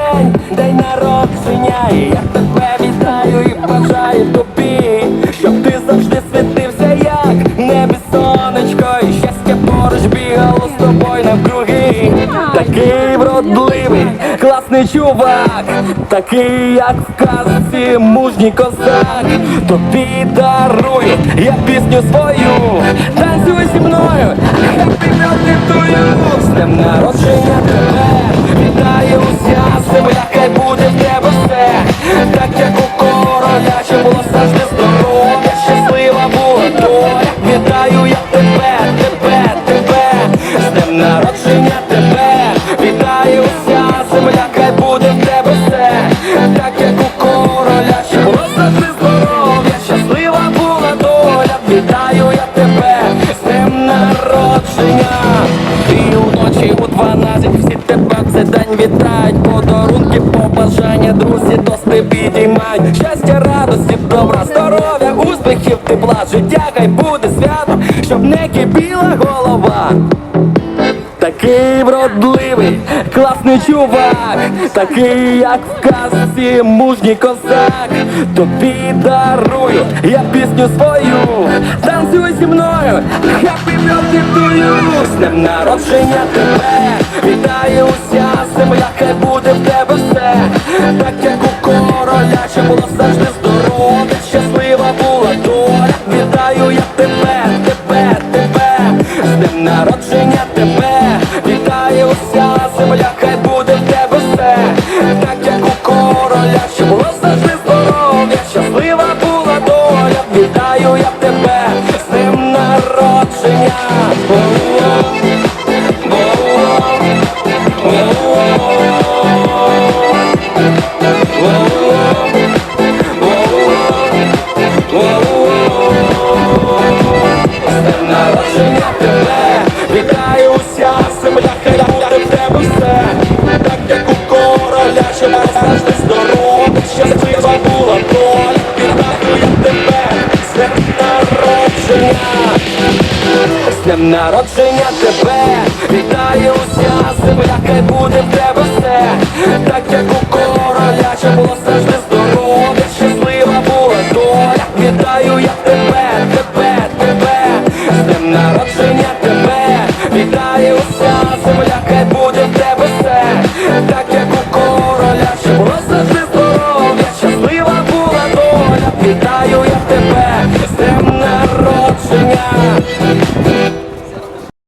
день, день народження, і я тебе вітаю і бажаю тобі, щоб ти завжди світився, як небі сонечко, і щастя поруч бігало з тобою навкруги. Такий вродливий, класний чувак, такий, як в казці, мужній козак, тобі дарує я пісню свою. Танцю день вітають Подарунки, побажання, друзі, тости підіймають Щастя, радості, добра, здоров'я, успіхів, тепла, життя, хай буде свято, щоб не кипіла голова. Такий вродливий, класний чувак, такий, як в казці, мужній козак. Тобі дарую я пісню свою, танцюй зі мною, birthday З днем народження тебе, вітає уся земля, хай буде в тебе все, так як у короля, щоб було завжди здоров'я, щаслива була доля. Вітаю я тебе, тебе, тебе, з днем народження тебе, вітає уся земля, хай буде в тебе все, так як у короля, щоб було завжди здоров'я, щаслива була доля, вітаю я тебе, короля, щоб завжди здоров'я, щаслива доля, вітаю тебе, з народження. З народження тебе, вітає уся земля, хай буде в тебе back.